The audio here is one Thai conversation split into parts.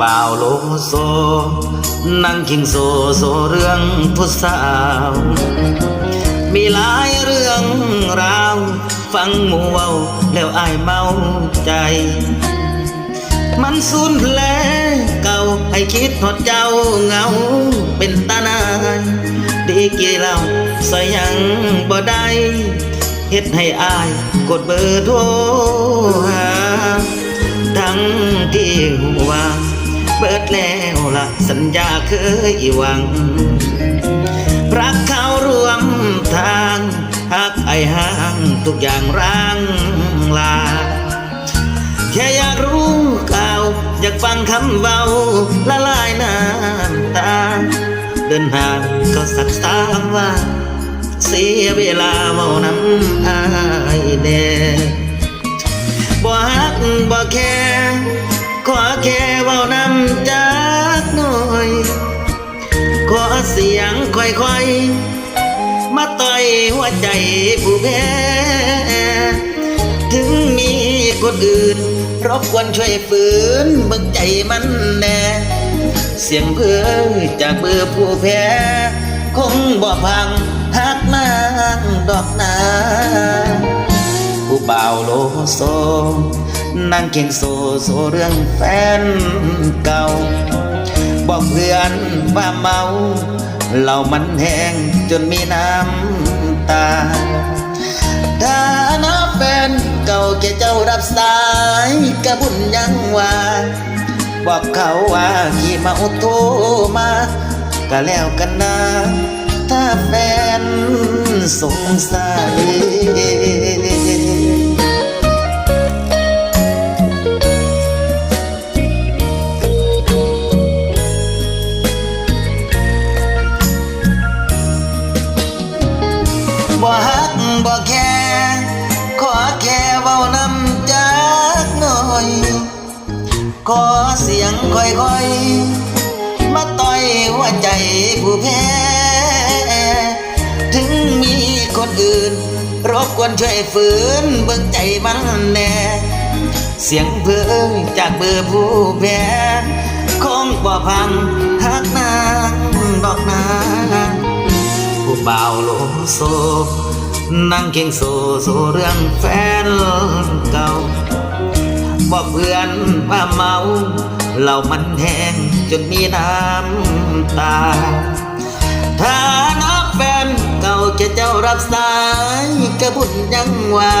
บ่าวโลโซ นั่งคิงโซโซเรื่องผู้สาว มีหลายเรื่องราว ฟังหมู่เว้าแล้วอายเมาใจ มันสูญเพลเก่าให้คิดหอดเจ้าเงาเป็นตานาย ดีกี่เราสยังบ่ได้เฮ็ดให้อายกดเบอร์โทรหาทั้งที่หัวา เบิดแล้วละสัญญาเคยหวัง รักเขารวมทางหักไอห่างทุกอย่างร่างลา แค่อยากรู้เข่าอยากฟังคำเบาละลายน้ำตา เดินห่างก็สักสามว่า เสียเวลาเมาน้ำอายแน่บ่ฮักบ่แค่ ขอแค่เว้านำจากหน่อย ขอเสียงค่อยๆ มาต่อยหัวใจผู้แพ้ถึงมีคนอื่นรบกวนช่วยฝืนเบิกใจมันแน่เสียงเพื่อจากเบอร์ผู้แพ้ คงบ่พังหักนางดอกนาผู้บ่า โลโซ นั่งเคียงโซโซเรื่องแฟนเก่า บอกเพื่อนว่าเมาเหล่ามันแห้งจนมีน้ำตาถ้านับแฟนเก่าแกเจ้ารับสายกะบุญยังว่า บอกเขาว่าขี่เมาโทรมา ก็แล้วกันนะ ถ้าแฟนสงสัย บ่ฮักบ่แค่ขอแค่เว้านำจากหน่อย ขอเสียงค่อยๆ มาต่อยหัวใจผู้แพ้ ถึงมีคนอื่น รบกวนช่วยฝืนเบิกใจมันแน่เสียงเพื่อจากเบอร์ผู้แพ้คงบ่พังหักนางดอกนาผู้ บ่าวโลโซ นั่งเคียงโซโซเรื่องแฟนเก่าบอกเพื่อนว่าเมาเหล่ามันแห้งจนมีน้ำตา ถ้านับแฟนเก่าจะเจ้ารับสายกระบุญยังว่า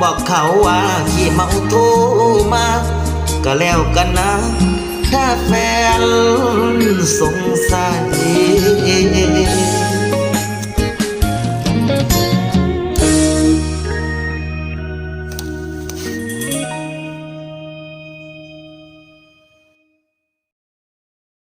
บอกเขาว่าขี่เมาโทรมา ก็แล้วกันนะ ถ้าแฟนสงสัย